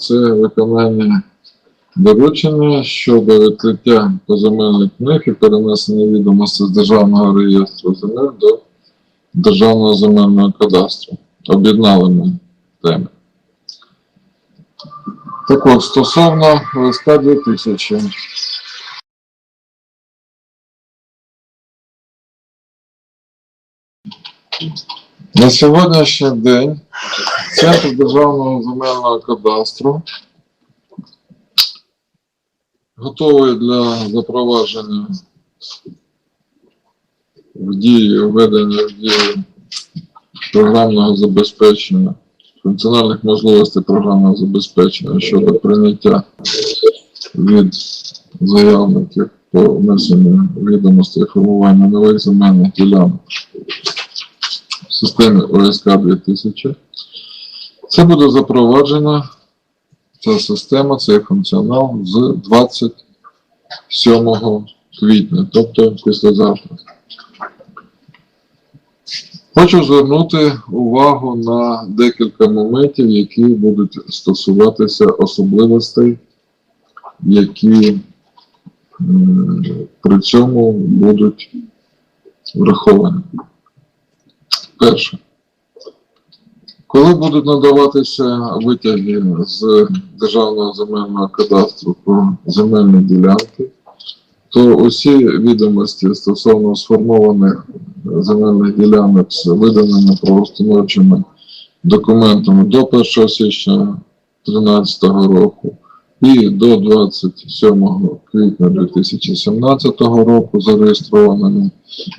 Це виконання доручення щодо відкриття поземельних книг і перенесення відомостей з Державного реєстру земель до Державного земельного кадастру. Об'єднали ми теми. Так от, стосовно ЛСК 2000. На сьогоднішній день Центр Державного земельного кадастру готовий для запровадження в дії, введення в дію програмного забезпечення, функціональних можливостей програмного забезпечення щодо прийняття від заявників по внесенню відомостей формування нових земельних ділянок в системі ОСК 2000. Це буде запроваджено, ця система, цей функціонал з 27 квітня, тобто післязавтра. Хочу звернути увагу на декілька моментів, які будуть стосуватися особливостей, які при цьому будуть враховані. Перше. Коли будуть надаватися витяги з Державного земельного кадастру про земельні ділянки, то усі відомості стосовно сформованих земельних ділянок з виданими правоустановчими документами до 1 січня 2013 року і до 27 квітня 2017 року зареєстрованими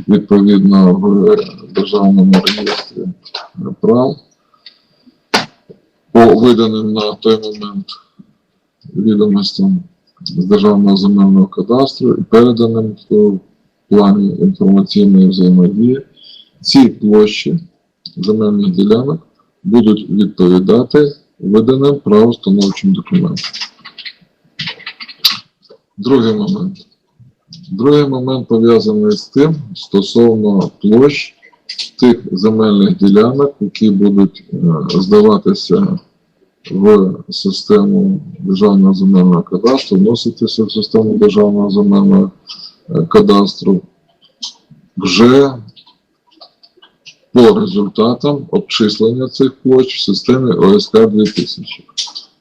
відповідно в Державному реєстрі прав по виданим на той момент відомостям з Державного земельного кадастру і переданим в плані інформаційної взаємодії, ці площі земельних ділянок будуть відповідати виданим правоустановчим документам. Другий момент. Другий момент пов'язаний з тим стосовно площ тих земельних ділянок, які будуть е, здаватися в систему Державного земельного кадастру, вноситися в систему Державного земельного е, кадастру вже по результатам обчислення цих площ в системі ОСК 2000.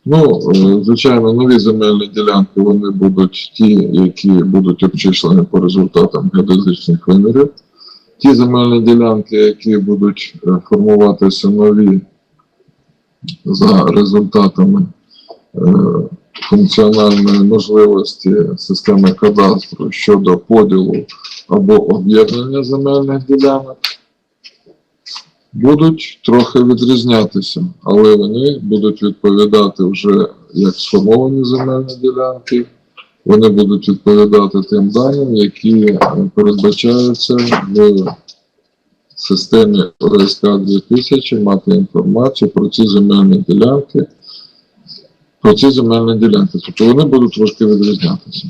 Ну, е, звичайно, нові земельні ділянки вони будуть ті, які будуть обчислені по результатам геодезичних вимірів. Ті земельні ділянки, які будуть е, формуватися нові за результатами е, функціональної можливості системи кадастру щодо поділу або об'єднання земельних ділянок, будуть трохи відрізнятися, але вони будуть відповідати вже як сформовані земельні ділянки. Вони будуть відповідати тим даним, які передбачаються в системі ОСК 2000 мати інформацію про ці земельні ділянки, про ці земельні ділянки. Тобто вони будуть трошки відрізнятися.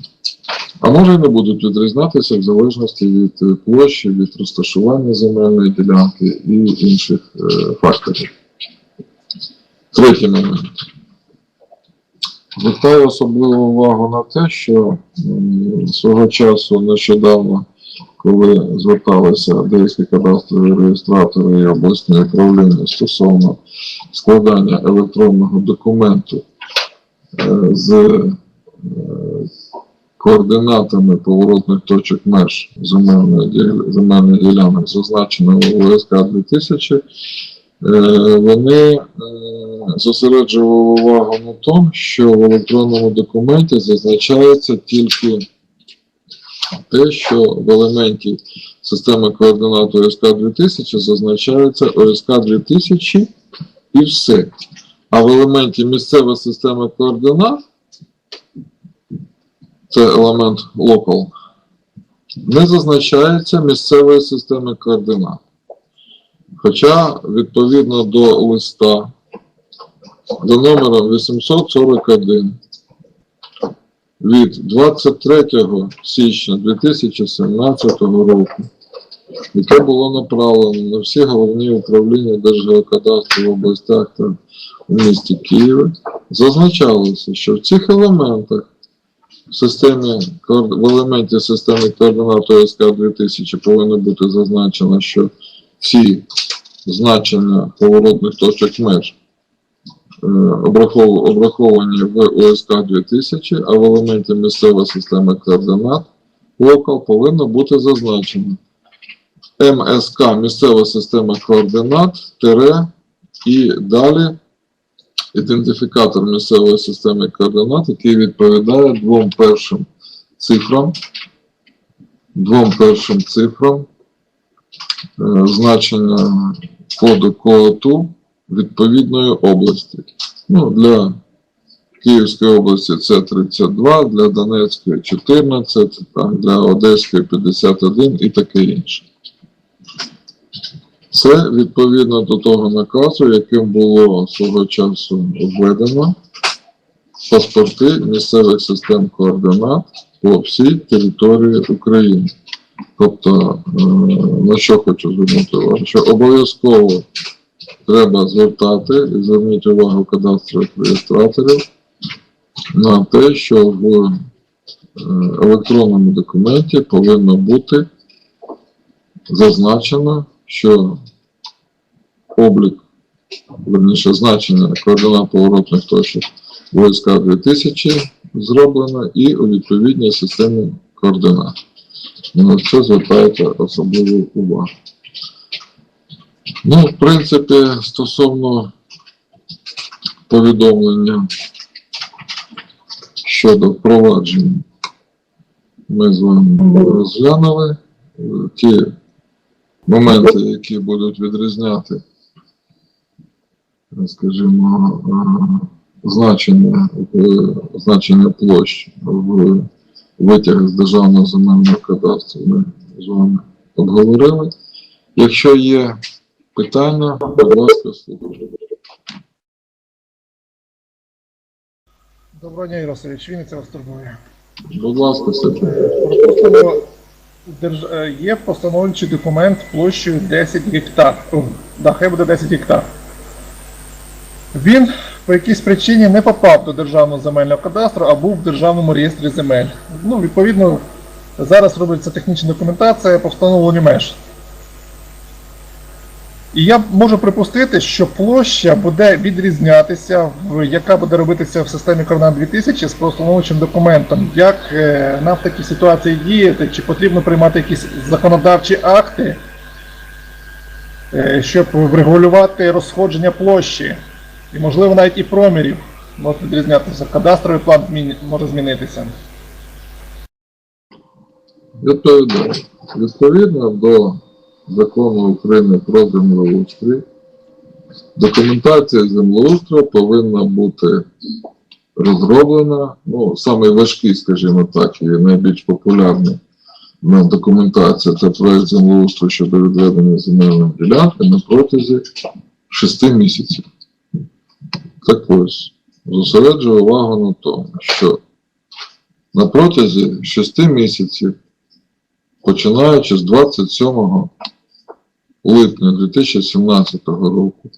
А може не будуть відрізнятися в залежності від е, площі, від розташування земельної ділянки і інших е, факторів. Третій момент. Звертаю особливу увагу на те, що свого часу нещодавно, коли зверталися деякі кадастрові реєстратори і обласні управління стосовно складання електронного документу е, з е, координатами поворотних точок меж земельних ділянок, зазначеного в ОСК 2000, е, вони е, зосереджували увагу на тому, що в електронному документі зазначається тільки те, що в елементі системи координат ОСК 2000 зазначається ОСК 2000 і все. А в елементі місцева система координат це елемент local, не зазначається місцевої системи координат. Хоча відповідно до листа до номера 841 від 23 січня 2017 року, яке було направлено на всі головні управління Держгеокадастру в областях та у місті Києві зазначалося, що в цих елементах в системі в елементі системи координат ОСК 2000 повинно бути зазначено, що ці значення поворотних точок меж е, обраховані в ОСК 2000, а в елементі місцева система координат локал повинно бути зазначено. МСК місцева система координат тире і далі ідентифікатор місцевої системи координат, який відповідає двом першим цифрам, двом першим цифрам е, значення коду КОАТУ відповідної області. Ну, для Київської області це 32, для Донецької 14, там, для Одеської 51 і таке інше. Це відповідно до того наказу, яким було свого часу введено паспорти місцевих систем координат по всій території України. Тобто, е, на що хочу звернути увагу, що обов'язково треба звертати і зверніть увагу кадастрових реєстраторів на те, що в е, електронному документі повинно бути зазначено, що облік, верніше значення координат поворотних точок війська 2000 зроблено і у відповідній системі координат. На це звертається особливу увагу. Ну, в принципі, стосовно повідомлення щодо впровадження, ми з вами розглянули ті моменти, які будуть відрізняти, е, скажімо, е, значення, е, значення площ в витягах з державного земельного кадастру ми з вами обговорили. Якщо є питання, будь ласка, слухайте. Доброго дня, Ярославич, Вінниця вас турбує. Будь ласка, Сергій. Е, є постановчий документ площею 10 гектар. Да, буде 10 гектар. Він по якійсь причині не попав до державного земельного кадастру, а був в державному реєстрі земель. Ну, відповідно, зараз робиться технічна документація по встановленню меж. І я можу припустити, що площа буде відрізнятися, яка буде робитися в системі координат 2000 з постановчим документом. Як е, нам в такій ситуації діяти, чи потрібно приймати якісь законодавчі акти, е, щоб врегулювати розходження площі, і можливо навіть і промірів може відрізнятися. Кадастровий план може змінитися. Відповідаю. Відповідно до закону України про землеустрій, документація землеустрою повинна бути розроблена, ну, самий скажімо так, і найбільш популярний на документація це проект землеустрою щодо відведення земельної ділянки на протязі 6 місяців. Так ось, зосереджую увагу на тому, що на протязі 6 місяців починаючи з 27 липня 2017 року,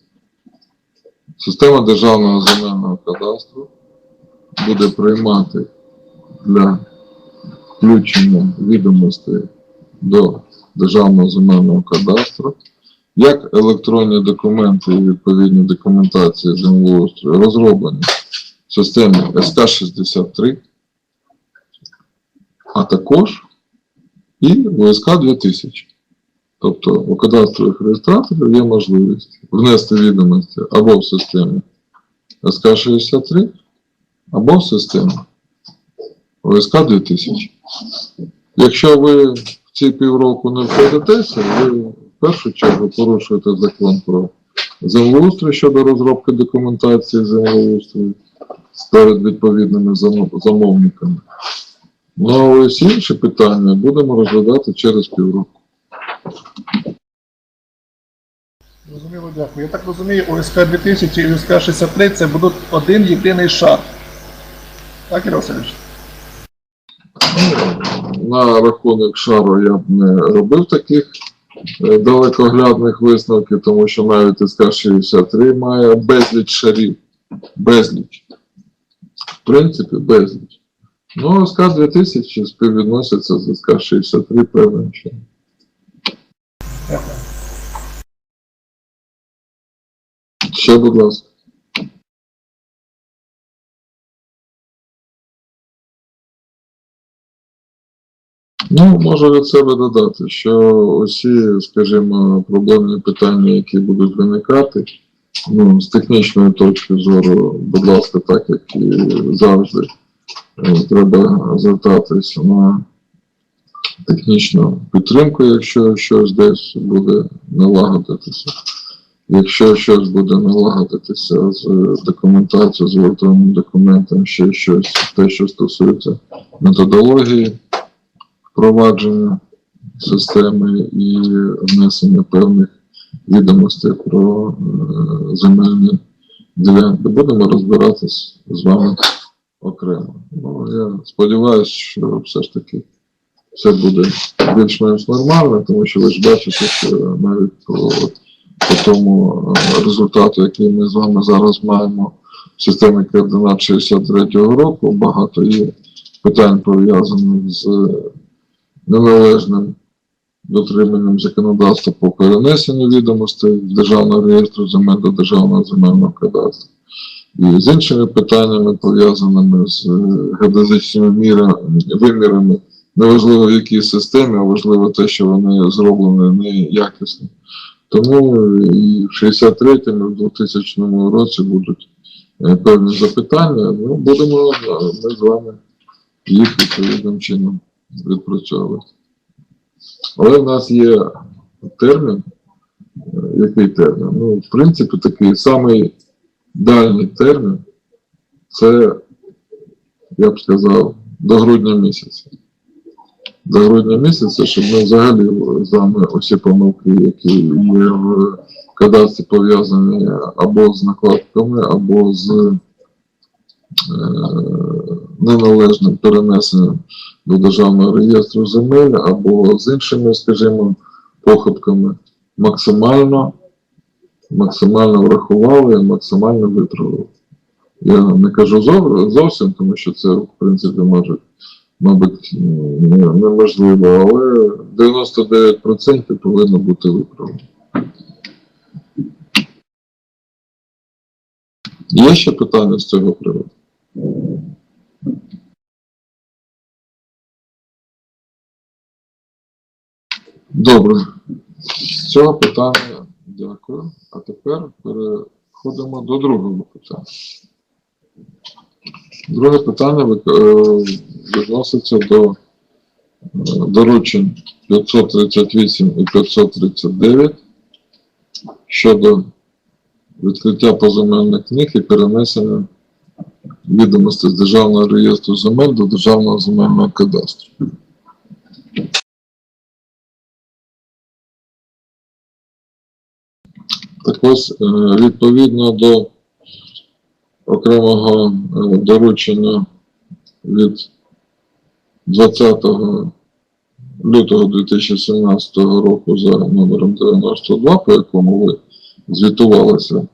система Державного земельного кадастру буде приймати для включення відомостей до Державного земельного кадастру як електронні документи і відповідні документації землеустрою розроблені в системі СК-63, а також і ВСК 2000. Тобто у кадастрових реєстраторів є можливість внести відомості або в системі СК-63, або в систему ВСК 2000. Якщо ви в ці півроку не вкладетеся, ви в першу чергу порушуєте закон про землеустрій щодо розробки документації землеустрою перед відповідними замовниками. Ну, а ось інші питання будемо розглядати через півроку. Зрозуміло, дякую. Я так розумію, ОСК 2000 і ОСК 63 це будуть один єдиний шар. Так, Ярославич? На рахунок шару я б не робив таких е, далекоглядних висновків, тому що навіть СК-63 має безліч шарів. безліч. В принципі, безліч. Ну, СК 2000 співвідноситься з СК 63 певним чином. Ще, будь ласка. Ну, можу від себе додати, що усі, скажімо, проблемні питання, які будуть виникати, ну, з технічної точки зору, будь ласка, так як і завжди, е, треба звертатись на технічну підтримку, якщо щось десь буде налагодитися. Якщо щось буде налагодитися з документацією, з готовим документом, ще щось, те, що стосується методології впровадження системи і внесення певних відомостей про е, земельні ділянки, будемо розбиратись з вами окремо. Ну, я сподіваюся, що все ж таки все буде більш-менш нормально, тому що ви ж бачите, що навіть по по тому е, результату, який ми з вами зараз маємо в системі координат 63-го року, багато є питань пов'язаних з неналежним дотриманням законодавства по перенесенню відомостей Державного реєстру земель до Державного земельного кадастру. І з іншими питаннями, пов'язаними з е, геодезичними вимірами, неважливо в якій системі, а важливо те, що вони зроблені неякісно. Тому і в 63-му, і в 2000 році будуть е, певні запитання. Ну, будемо е, ми з вами їх відповідним чином відпрацьовувати. Але в нас є термін. е, Який термін? Ну, в принципі, такий самий дальній термін це, я б сказав, до грудня місяця. До грудня місяця, щоб ми взагалі з вами усі помилки, які є в кадастрі пов'язані або з накладками, або з е, неналежним перенесенням до Державного реєстру земель, або з іншими, скажімо, похибками, максимально, максимально врахували максимально виправили. Я не кажу зовсім, тому що це, в принципі, може, мабуть, неможливо, але 99% повинно бути виправлено. Є ще питання з цього приводу? Добре. З цього питання дякую. А тепер переходимо до другого питання. Друге питання е, відноситься до е, доручень 538 і 539 щодо відкриття поземельних книг і перенесення відомостей з Державного реєстру земель до Державного земельного кадастру. Так ось, е, відповідно до окремого е, доручення від 20 лютого 2017 року за номером 92, по якому ви звітувалися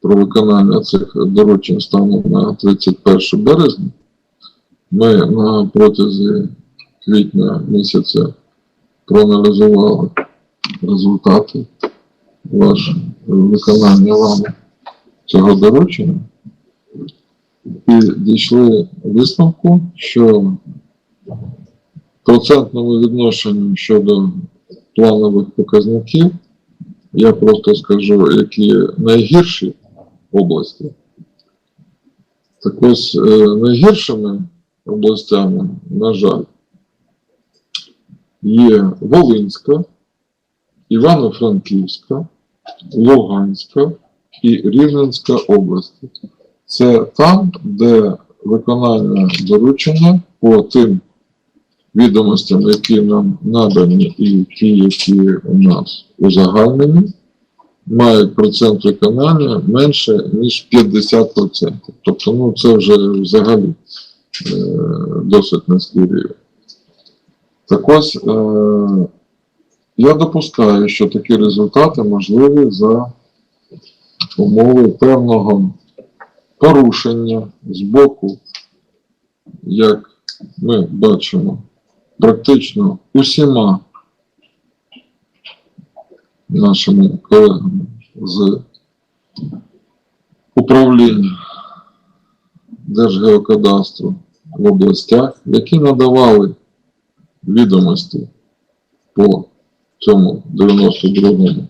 про виконання цих доручень станом на 31 березня, ми на протязі квітня місяця проаналізували результати ваше виконання вами цього доручення і дійшли висновку, що процентному відношенню щодо планових показників, я просто скажу, які найгірші області. Так ось е, найгіршими областями, на жаль, є Волинська, Івано-Франківська, Луганська і Рівненська області. Це там, де виконання доручення по тим відомостям, які нам надані, і ті, які у нас узагальнені, мають процент виконання менше, ніж 50%. Тобто, ну, це вже взагалі е, досить низький рівень. Так ось, е, я допускаю, що такі результати можливі за умови певного порушення з боку, як ми бачимо, практично усіма нашими колегами з управління Держгеокадастру в областях, які надавали відомості по цьому 92-му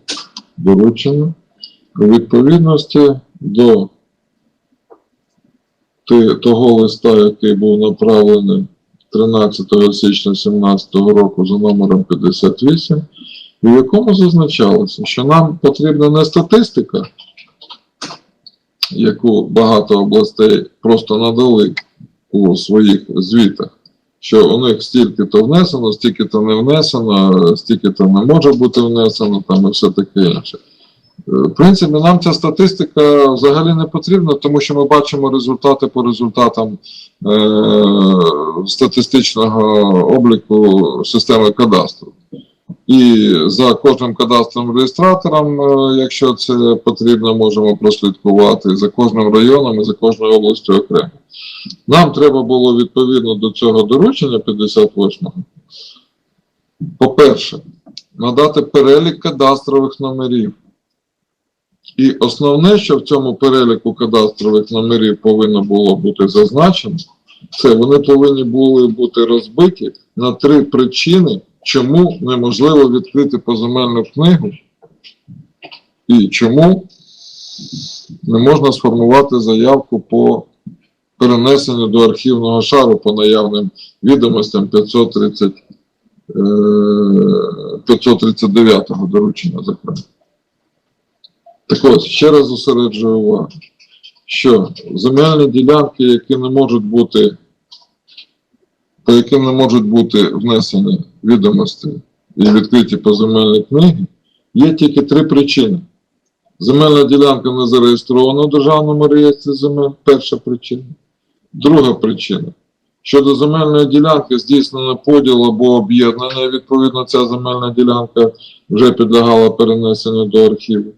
дорученню у відповідності до того листа, який був направлений 13 січня 2017 року за номером 58, в якому зазначалося, що нам потрібна не статистика, яку багато областей просто надали у своїх звітах, що у них стільки-то внесено, стільки-то не внесено, стільки-то не може бути внесено, там і все таке інше. Е, В принципі, нам ця статистика взагалі не потрібна, тому що ми бачимо результати по результатам е, статистичного обліку системи кадастру. І за кожним кадастровим реєстратором, е, якщо це потрібно, можемо прослідкувати за кожним районом і за кожною областю окремо. Нам треба було відповідно до цього доручення 58-го. По-перше, надати перелік кадастрових номерів. І основне, що в цьому переліку кадастрових номерів повинно було бути зазначено, це вони повинні були бути розбиті на три причини, чому неможливо відкрити поземельну книгу і чому не можна сформувати заявку по перенесенню до архівного шару по наявним відомостям 530, е, 539 доручення зокрема. Так ось, ще раз зосереджую увагу, що земельні ділянки, які не можуть бути, по яким не можуть бути внесені відомості і відкриті поземельні книги, є тільки три причини. Земельна ділянка не зареєстрована в Державному реєстрі земель, перша причина. Друга причина. Щодо земельної ділянки здійснено поділ або об'єднання, відповідно, ця земельна ділянка вже підлягала перенесенню до архіву.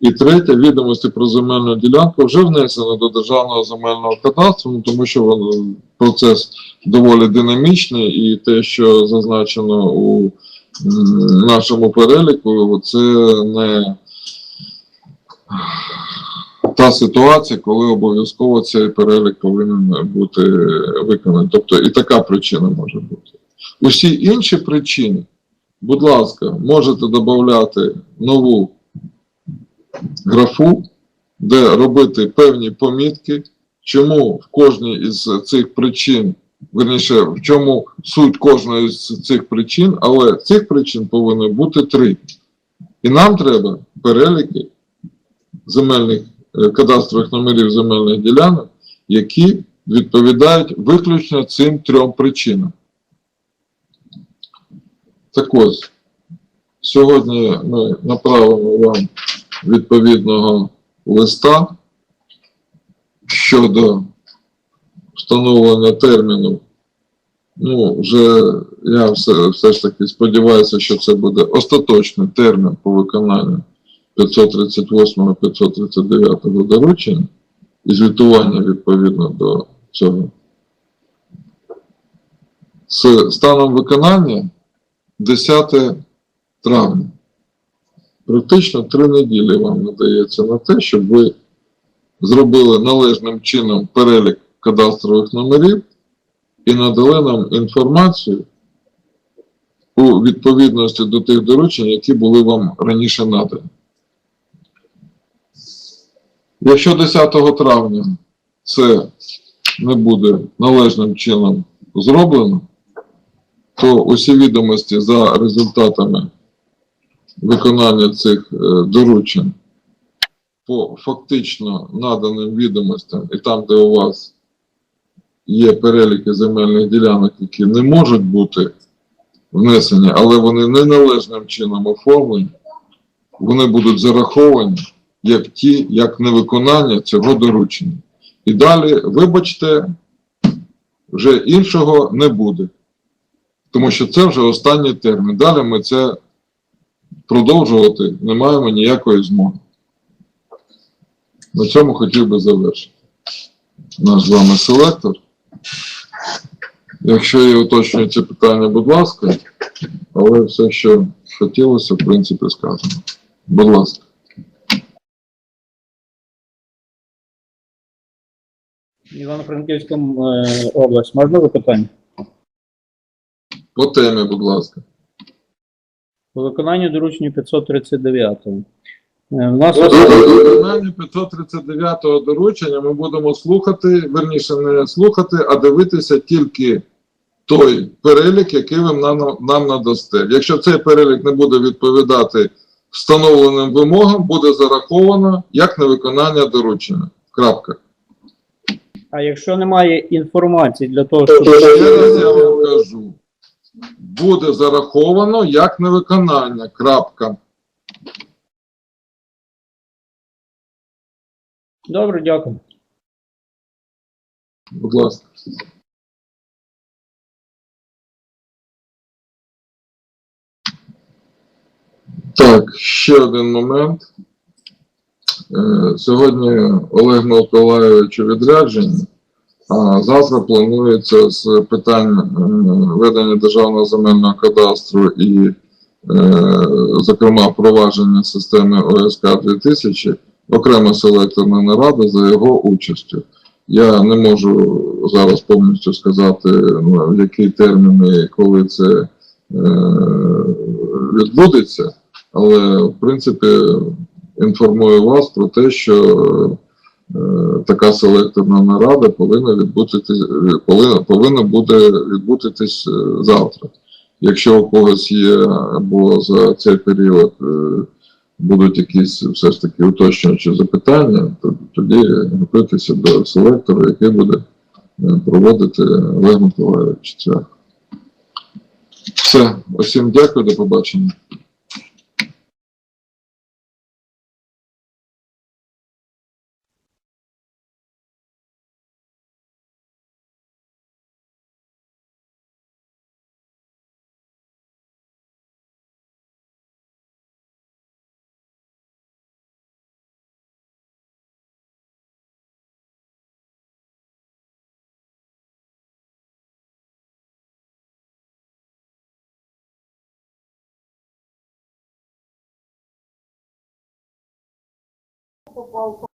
І третє, відомості про земельну ділянку вже внесено до Державного земельного кадастру, тому що воно, процес доволі динамічний, і те, що зазначено у нашому переліку, це не та ситуація, коли обов'язково цей перелік повинен бути виконаний. Тобто і така причина може бути. Усі інші причини, будь ласка, можете додати нову графу, де робити певні помітки, чому в кожній із цих причин, верніше, в чому суть кожної з цих причин, але цих причин повинно бути три. І нам треба переліки земельних е, кадастрових номерів земельних ділянок, які відповідають виключно цим трьом причинам. Так ось, сьогодні ми направимо вам відповідного листа щодо встановлення терміну. Ну, вже я все, все ж таки сподіваюся, що це буде остаточний термін по виконанню 538-539 доручень і звітування відповідно до цього. З станом виконання 10 травня. Практично три неділі вам надається на те, щоб ви зробили належним чином перелік кадастрових номерів і надали нам інформацію у відповідності до тих доручень, які були вам раніше надані. Якщо 10 травня це не буде належним чином зроблено, то усі відомості за результатами виконання цих е, доручень по фактично наданим відомостям, і там, де у вас є переліки земельних ділянок, які не можуть бути внесені, але вони неналежним чином оформлені, вони будуть зараховані як ті, як невиконання цього доручення. І далі, вибачте, вже іншого не буде. Тому що це вже останній термін. Далі ми це продовжувати не маємо ніякої змоги. На цьому хотів би завершити. наш з вами селектор. Якщо є уточнюються питання, будь ласка, але все, що хотілося, в принципі, сказано. Будь ласка. Івано-Франківська е, область. Можна запитання? По темі, будь ласка. По виконанню доручення 539. Е, У нас При виконанні 539 доручення ми будемо слухати, верніше не слухати, а дивитися тільки той перелік, який ви нам, нам надасте. Якщо цей перелік не буде відповідати встановленим вимогам, буде зараховано як невиконання доручення. Крапка. А якщо немає інформації для того, щоб Ще раз я вам кажу. Буде зараховано як невиконання. Крапка. добре, дякую. Будь ласка. Так, ще один момент. Е, Сьогодні Олег Миколайович у відрядженні, завтра планується з питань е, ведення державного земельного кадастру і, е, зокрема, впровадження системи ОСК 2000 окрема селекторна нарада за його участю. Я не можу зараз повністю сказати, ну, в які терміни коли це е, відбудеться, але в принципі інформую вас про те, що така селекторна нарада повинна відбутися, повинна, повинна буде відбутися е, завтра. Якщо у когось є або за цей період е, будуть якісь все ж таки уточнюючі запитання, то тоді готуйтеся до селектора, який буде е, проводити Олег Миколаївич Все, усім дякую, до побачення. Well.